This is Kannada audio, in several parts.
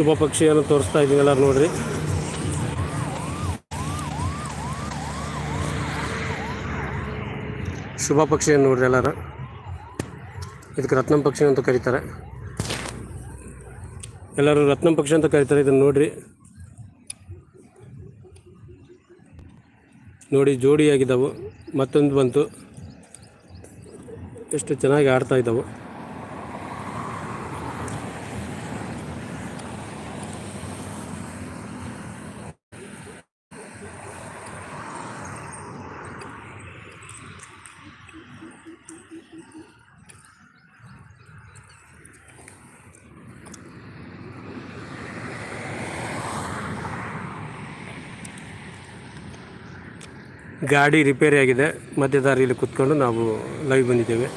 ಶುಭ ಪಕ್ಷಿಯನ್ನು ತೋರಿಸ್ತಾ ಇದ್ದೀನಿ ಎಲ್ಲರೂ ನೋಡ್ರಿ. ಶುಭ ಪಕ್ಷಿಯನ್ನು ನೋಡ್ರಿ ಎಲ್ಲರೂ. ಇದಕ್ಕೆ ರತ್ನಂ ಪಕ್ಷಿ ಅಂತ ಕರೀತಾರೆ. ಎಲ್ಲರೂ ರತ್ನಂ ಪಕ್ಷಿ ಅಂತ ಕರೀತಾರೆ, ಇದನ್ನು ನೋಡ್ರಿ. ನೋಡಿ, ಜೋಡಿಯಾಗಿದ್ದಾವೆ. ಮತ್ತೊಂದು ಬಂತು. ಎಷ್ಟು ಚೆನ್ನಾಗಿ ಆಡ್ತಾ ಇದ್ದಾವೆ. ಗಾಡಿ ರಿಪೇರಿ ಆಗಿದೆ. ಮಧ್ಯದಾರಿಯಲ್ಲಿ ಕೂತ್ಕೊಂಡು ನಾವು ಲೈವ್ ಬಂದಿದ್ದೇವೆ.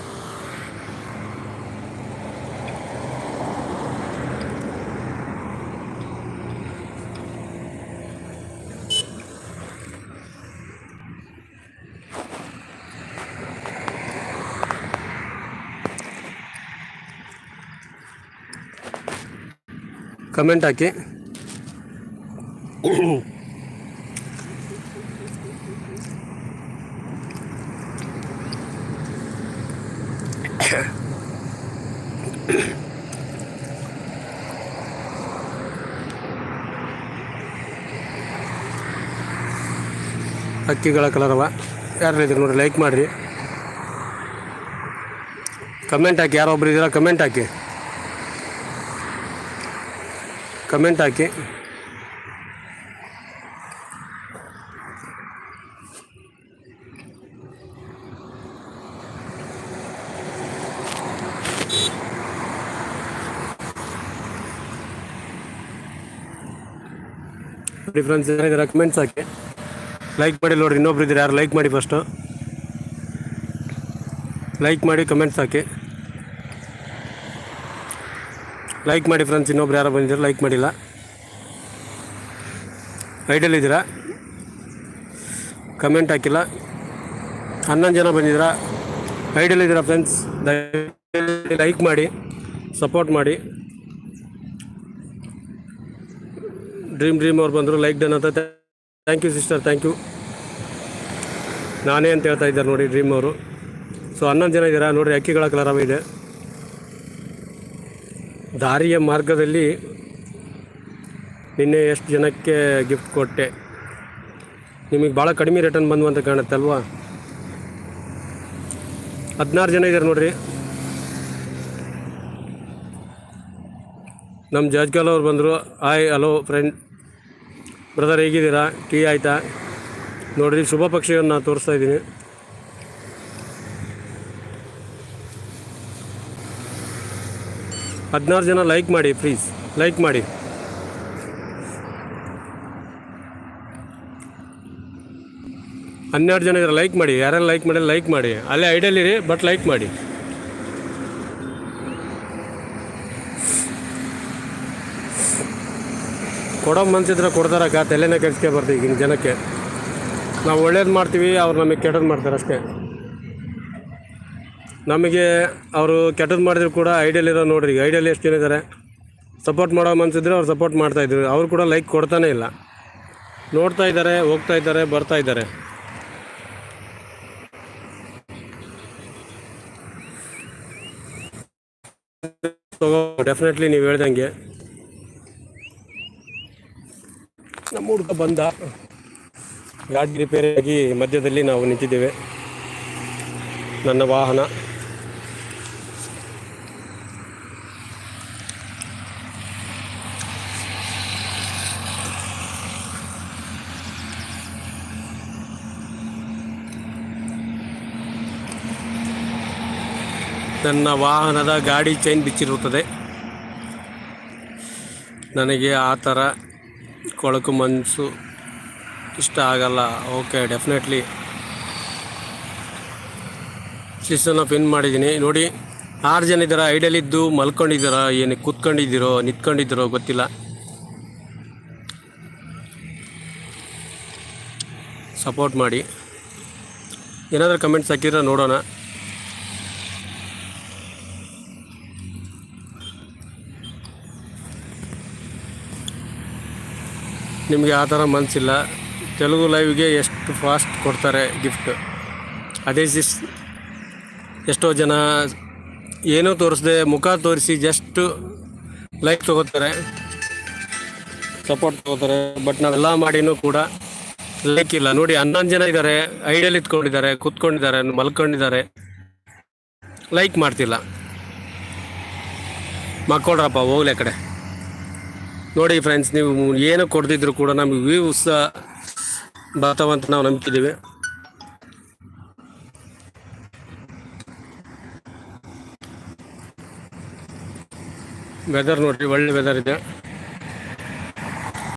ಕಮೆಂಟ್ ಹಾಕಿ. ಹಕ್ಕಿಗಳ ಕಲರವ ಯಾರು ಇದ್ದೀರಿ ನೋಡಿ ಲೈಕ್ ಮಾಡಿರಿ. ಕಮೆಂಟ್ ಹಾಕಿ, ಯಾರೋ ಒಬ್ರು ಇದ್ದೀರಾ ಕಮೆಂಟ್ ಹಾಕಿ. ಕಮೆಂಟ್ ಹಾಕಿ. ಡಿಫ್ರೆನ್ಸ್ ಏನಾದರೂ ಕಮೆಂಟ್ಸ್ ಹಾಕಿ. ಲೈಕ್ ಮಾಡಿ ನೋಡ್ರಿ, ಇನ್ನೊಬ್ರು ಇದ್ದೀರಿ ಯಾರು ಲೈಕ್ ಮಾಡಿ ಫಸ್ಟು ಲೈಕ್ ಮಾಡಿ ಕಮೆಂಟ್ಸ್ ಹಾಕಿ. ಲೈಕ್ ಮಾಡಿ ಫ್ರೆಂಡ್ಸ್ ಇನ್ನೊಬ್ರು ಯಾರೋ ಬಂದಿದ್ದಾರೆ ಲೈಕ್ ಮಾಡಿಲ್ಲ. ಐಡಲ್ ಇದ್ದೀರಾ? ಕಮೆಂಟ್ ಹಾಕಿಲ್ಲ. ಹನ್ನೊಂದು ಜನ ಬಂದಿದ್ದೀರಾ? ಐಡಲ್ ಇದ್ದೀರಾ ಫ್ರೆಂಡ್ಸ್ ಲೈಕ್ ಮಾಡಿ ಸಪೋರ್ಟ್ ಮಾಡಿ. ಡ್ರೀಮ್ ಡ್ರೀಮ್ ಅವ್ರು ಬಂದರು ಲೈಕ್ ಡನ್ ಅಂತ. Thank you sister thank you ನಾನೇ ಅಂತ ಹೇಳ್ತಾ ಇದ್ದಾರೆ ನೋಡಿ ಡ್ರೀಮ್ ಅವರು. ಸೊ ಹನ್ನೊಂದು ಜನ ಇದ್ದೀರಾ? ನೋಡಿ ಅಕ್ಕಿಗಳ ಕಲರವ ಇದೆ. ದಾರಿಯ ಮಾರ್ಗದಲ್ಲಿ ನಿನ್ನೆ ಎಷ್ಟು ಜನಕ್ಕೆ ಗಿಫ್ಟ್ ಕೊಟ್ಟೆ? ನಿಮಗೆ ಭಾಳ ಕಡಿಮೆ ರಿಟರ್ನ್ ಬಂದು ಅಂತ ಕಾಣುತ್ತೆ ಅಲ್ವಾ ಹದಿನಾರು ಜನ ಇದ್ದಾರೆ ನೋಡ್ರಿ. ನಮ್ಮ ಜಾಜ್ಕಾಲ್ ಅವ್ರು ಬಂದರು ಹಾಯ್ ಹಲೋ ಫ್ರೆಂಡ್ ಬ್ರದರ್ ಹೇಗಿದ್ದೀರಾ? ಟೀ ಆಯಿತಾ? ನೋಡಿರಿ, ಶುಭ ಪಕ್ಷಿಯನ್ನು ತೋರಿಸ್ತಾ ಇದ್ದೀನಿ. ಹದಿನಾರು ಜನ ಲೈಕ್ ಮಾಡಿ ಪ್ಲೀಸ್ ಲೈಕ್ ಮಾಡಿ. ಹನ್ನೆರಡು ಜನ ಇದ್ದಾರೆ ಲೈಕ್ ಮಾಡಿ. ಯಾರೆಲ್ಲ ಲೈಕ್ ಮಾಡಿ ಲೈಕ್ ಮಾಡಿ. ಅಲ್ಲೇ ಐಡಿಯಲ್ಲಿರಿ ಬಟ್ ಲೈಕ್ ಮಾಡಿ. ಕೊಡೋ ಮನ್ಸಿದ್ರೆ ಕೊಡ್ತಾರಕ್ಕ ತಲೆನೇ ಕೆಡಿಸ್ಕೊಬಾರ್ದು ಈಗಿನ ಜನಕ್ಕೆ. ನಾವು ಒಳ್ಳೇದು ಮಾಡ್ತೀವಿ, ಅವ್ರು ನಮಗೆ ಕೆಟ್ಟದ್ದು ಮಾಡ್ತಾರೆ ಅಷ್ಟೇ. ನಮಗೆ ಅವರು ಕೆಟ್ಟದ್ದು ಮಾಡಿದ್ರು ಕೂಡ ಐಡಿಯಲ್ ಇರೋ ನೋಡ್ರಿ, ಐಡಿಯಲ್ ಎಷ್ಟು ಜನ ಇದ್ದಾರೆ ಸಪೋರ್ಟ್ ಮಾಡೋ ಮನ್ಸಿದ್ರೆ ಅವ್ರು ಸಪೋರ್ಟ್ ಮಾಡ್ತಾಯಿದ್ರು ಅವ್ರು ಕೂಡ ಲೈಕ್ ಕೊಡ್ತಾನೇ ಇಲ್ಲ. ನೋಡ್ತಾ ಇದ್ದಾರೆ ಹೋಗ್ತಾ ಇದ್ದಾರೆ ಬರ್ತಾ ಇದ್ದಾರೆ ಡೆಫಿನೆಟ್ಲಿ ನೀವು ಹೇಳ್ದಂಗೆ. ನಮ್ಮ ಹುಡುಗ ಬಂದ. ಗಾಡಿ ರಿಪೇರಿಯಾಗಿ ಮಧ್ಯದಲ್ಲಿ ನಾವು ನಿಂತಿದ್ದೇವೆ. ನನ್ನ ವಾಹನ. ನನ್ನ ವಾಹನದ ಗಾಡಿ ಚೈನ್ ಬಿಚ್ಚಿರುತ್ತದೆ. ನನಗೆ ಆ ಥರ ಕೊಳಕು ಮನಸ್ಸು ಇಷ್ಟ ಆಗಲ್ಲ ಓಕೆ ಡೆಫಿನೆಟ್ಲಿ ಸಿಸ್ಟನ್ನ ಪಿನ್ ಮಾಡಿದ್ದೀನಿ. ನೋಡಿ, ಆರು ಜನ ಇದ್ದಾರೆ? ಇದ್ದು ಮಲ್ಕೊಂಡಿದ್ದೀರಾ? ಏನು ಕೂತ್ಕೊಂಡಿದ್ದೀರೋ, ನಿಂತ್ಕೊಂಡಿದ್ದೀರೋ ಗೊತ್ತಿಲ್ಲ. ಸಪೋರ್ಟ್ ಮಾಡಿ. ಏನಾದರೂ ಕಮೆಂಟ್ಸ್ ಹಾಕಿದ್ರೆ ನೋಡೋಣ. ನಿಮಗೆ ಆ ಥರ ಮನಸ್ಸಿಲ್ಲ ತೆಲುಗು ಲೈವ್ಗೆ ಎಷ್ಟು ಫಾಸ್ಟ್ ಕೊಡ್ತಾರೆ ಗಿಫ್ಟ್ ಅದೇ ಸಿಸ್ ಎಷ್ಟೋ ಜನ ಏನೂ ತೋರಿಸ್ದೆ, ಮುಖ ತೋರಿಸಿ ಜಸ್ಟ್ ಲೈಕ್ ತೊಗೋತಾರೆ ಸಪೋರ್ಟ್ ತೊಗೋತಾರೆ ಬಟ್ ನಾವೆಲ್ಲ ಮಾಡಿನೂ ಕೂಡ ಲೈಕ್ ಇಲ್ಲ. ನೋಡಿ, ಹನ್ನೊಂದು ಜನ ಇದ್ದಾರೆ ಐಡಿಯಲ್ ಇತ್ಕೊಂಡಿದ್ದಾರೆ ಕೂತ್ಕೊಂಡಿದ್ದಾರೆ, ಮಲ್ಕೊಂಡಿದ್ದಾರೆ. ಲೈಕ್ ಮಾಡ್ತಿಲ್ಲ. ಮಕ್ಕೊಡ್ರಪ್ಪ ಹೋಗ್ಲೆ ಕಡೆ. ನೋಡಿ ಫ್ರೆಂಡ್ಸ್ ನೀವು ಏನು ಕೊಡ್ತಿದ್ರು ಕೂಡ ನಮಗೆ ವ್ಯೂಸ್ ಬರ್ತಾವಂತ ನಾವು ನಂಬ್ತಿದ್ದೀವಿ. ವೆದರ್ ನೋಡ್ರಿ ಒಳ್ಳೆ ವೆದರ್ ಇದೆ.